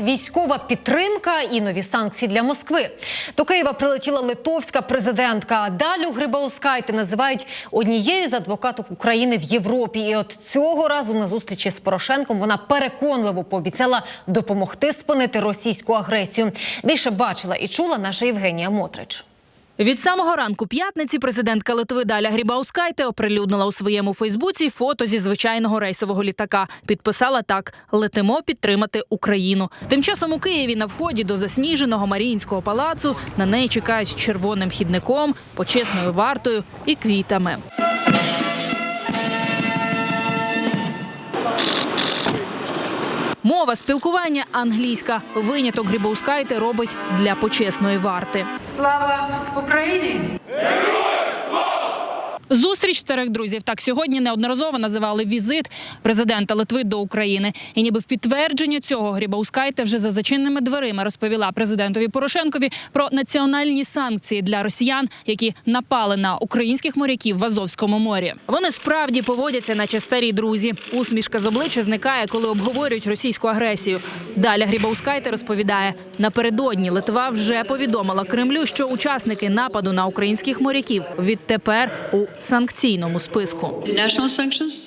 військова підтримка і нові санкції для Москви. До Києва прилетіла литовська президентка. Далю Грибаускайте називають однією з адвокаток України в Європі. І от цього разу на зустрічі з Порошенком вона переконливо пообіцяла допомогти спинити російську агресію. Більше бачила і чула наша Євгенія Мотрич. Від самого ранку п'ятниці президентка Литви Даля Грібаускайте оприлюднила у своєму Фейсбуці фото зі звичайного рейсового літака. Підписала так: летимо підтримати Україну. Тим часом у Києві на вході до засніженого Маріїнського палацу на неї чекають червоним хідником, почесною вартою і квітами. Мова спілкування англійська. Виняток Грібаускайте робить для почесної варти. Слава Україні! Зустріч старих друзів так сьогодні неодноразово називали візит президента Литви до України. І ніби в підтвердження цього Грібаускайте вже за зачиненими дверима розповіла президентові Порошенкові про національні санкції для росіян, які напали на українських моряків в Азовському морі. Вони справді поводяться, наче старі друзі. Усмішка з обличчя зникає, коли обговорюють російську агресію. Далі Грібаускайте розповідає: напередодні Литва вже повідомила Кремлю, що учасники нападу на українських моряків відтепер у санкційному списку.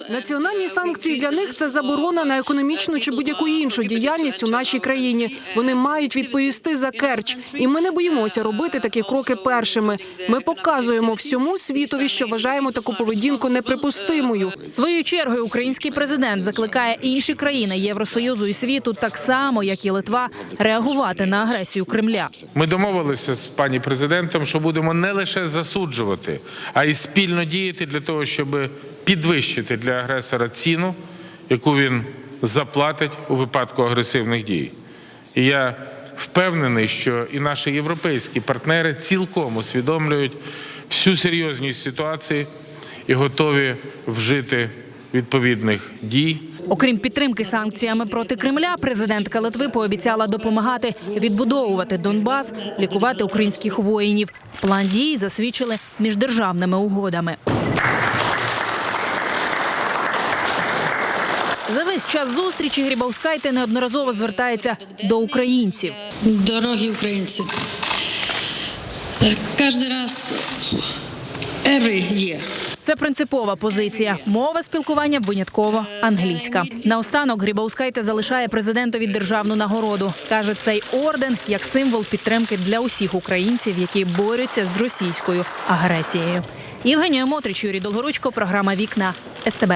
Національні санкції для них це заборона на економічну чи будь-яку іншу діяльність у нашій країні. Вони мають відповісти за Керч, і ми не боїмося робити такі кроки першими. Ми показуємо всьому світові, що вважаємо таку поведінку неприпустимою. Своєю чергою український президент закликає інші країни Євросоюзу і світу, так само як і Литва, реагувати на агресію Кремля. Ми домовилися з пані президентом, що будемо не лише засуджувати, а й спільно діяти для того, щоб підвищити для агресора ціну, яку він заплатить у випадку агресивних дій. І я впевнений, що і наші європейські партнери цілком усвідомлюють всю серйозність ситуації і готові вжити відповідних дій. Окрім підтримки санкціями проти Кремля, президентка Литви пообіцяла допомагати відбудовувати Донбас, лікувати українських воїнів. План дій засвідчили міждержавними угодами. За весь час зустрічі Грібаускайте неодноразово звертається до українців. Дорогі українці, кожен раз, every year, Це принципова позиція. Мова спілкування винятково англійська. Наостанок Грібаускайте залишає президентові державну нагороду. каже, цей орден як символ підтримки для усіх українців, які борються з російською агресією. Євгенія Мотрич, Юрій Долгоручко, програма Вікна СТБ.